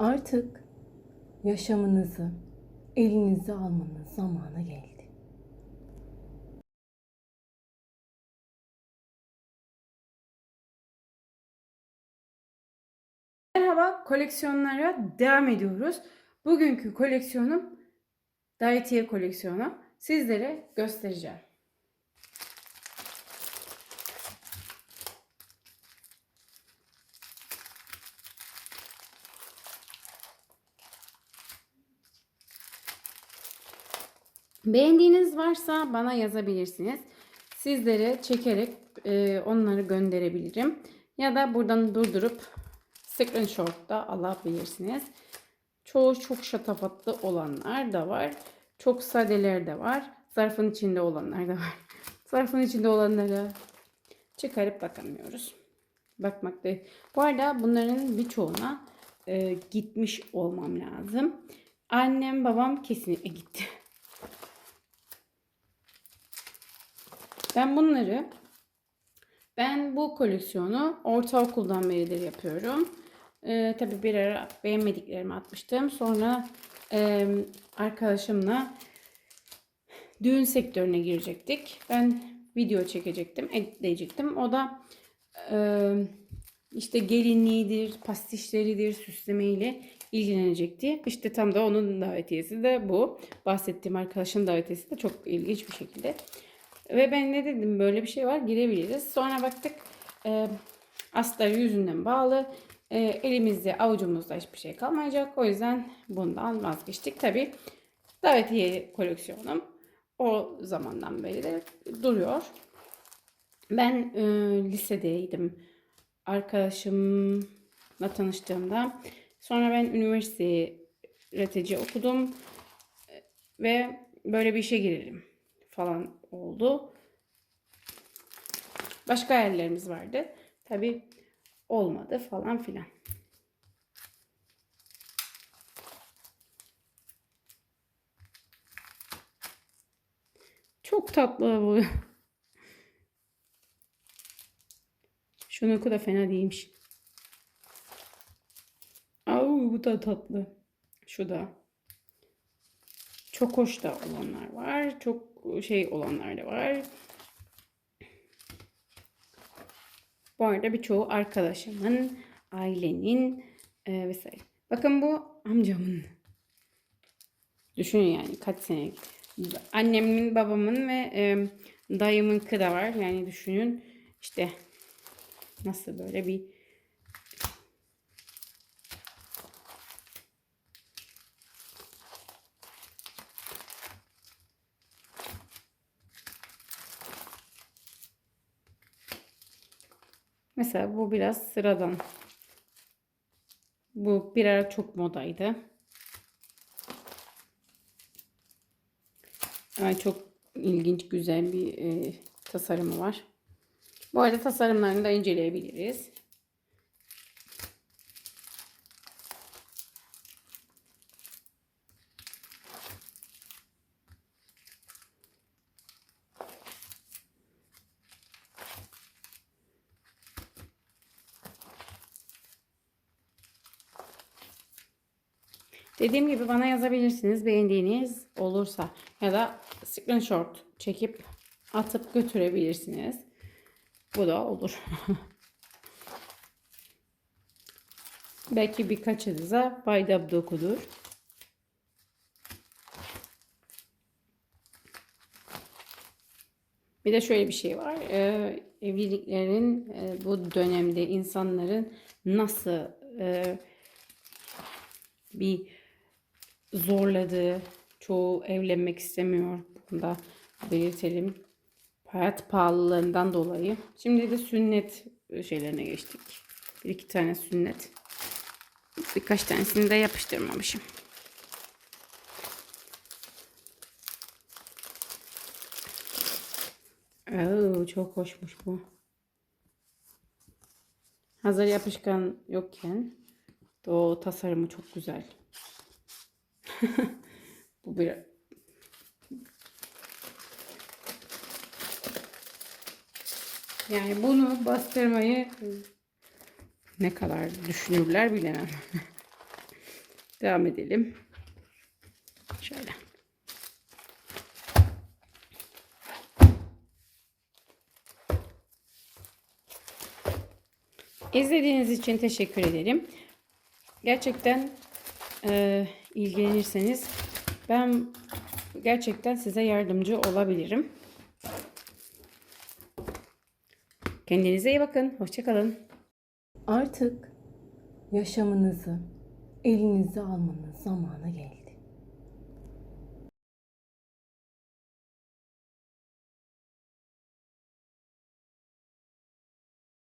Artık yaşamınızı elinize almanın zamanı geldi. Merhaba, koleksiyonlara devam ediyoruz. Bugünkü koleksiyonum Davetiye koleksiyonu. Sizlere göstereceğim. Beğendiğiniz varsa bana yazabilirsiniz. Sizlere çekerek e, onları gönderebilirim. Ya da buradan durdurup screenshot da alabilirsiniz. Çoğu çok şatafatlı olanlar da var. Çok sadeler de var. Zarfın içinde olanlar da var. Zarfın içinde olanlara çıkarıp bakamıyoruz. Bakmak değil. Bu arada bunların birçoğuna e, gitmiş olmam lazım. Annem babam kesinlikle gitti. Ben bunları ben bu koleksiyonu ortaokuldan beridir yapıyorum. Ee, tabii bir ara beğenmediklerimi atmıştım. Sonra e, arkadaşımla düğün sektörüne girecektik. Ben video çekecektim, editleyecektim. O da e, işte gelinliğidir, pastişleridir, süslemeyle ilgilenecekti. İşte tam da onun davetiyesi de bu. Bahsettiğim arkadaşın davetiyesi de çok ilginç bir şekilde. Ve ben ne dedim böyle bir şey var girebiliriz. Sonra baktık e, astarı yüzünden bağlı. E, elimizde avucumuzda hiçbir şey kalmayacak. O yüzden bundan vazgeçtik. Tabi davetiye koleksiyonum o zamandan beri de duruyor. Ben e, lisedeydim. Arkadaşımla tanıştığımda. Sonra ben üniversiteye RTC okudum. E, Ve böyle bir işe girelim falan oldu. Başka hayallerimiz vardı. Tabi olmadı falan filan. Çok tatlı bu. Şunun oku da fena değilmiş. Au bu da tatlı. Şu da. Çok hoş da olanlar var. Çok şey olanlar da var. Bu arada birçoğu arkadaşımın, ailenin e, vesaire. Bakın bu amcamın. Düşünün yani kaç sene. Annemin, babamın ve e, dayımınki de var. Yani düşünün işte nasıl böyle bir Mesela bu biraz sıradan. Bu bir ara çok modaydı. Yani çok ilginç, güzel bir e, tasarımı var. Bu arada tasarımlarını da inceleyebiliriz. Dediğim gibi bana yazabilirsiniz beğendiğiniz olursa ya da screenshot çekip atıp götürebilirsiniz. Bu da olur. Belki birkaçınıza fayda dokudur. Bir de şöyle bir şey var. Ee, evliliklerin e, bu dönemde insanların nasıl e, bir zorladığı, çoğu evlenmek istemiyor. Bunu da belirtelim. Hayat pahalılığından dolayı. Şimdi de sünnet şeylerine geçtik. Bir iki tane sünnet. Birkaç tanesini de yapıştırmamışım. Oo, çok hoşmuş bu. Hazır yapışkan yokken o tasarımı çok güzel. Bu bir yani bunu bastırmayı ne kadar düşünürler bilemem. Devam edelim. Şöyle. İzlediğiniz için teşekkür ederim. Gerçekten e, ilgilenirseniz ben gerçekten size yardımcı olabilirim. Kendinize iyi bakın. Hoşçakalın. Artık yaşamınızı elinize almanın zamanı geldi.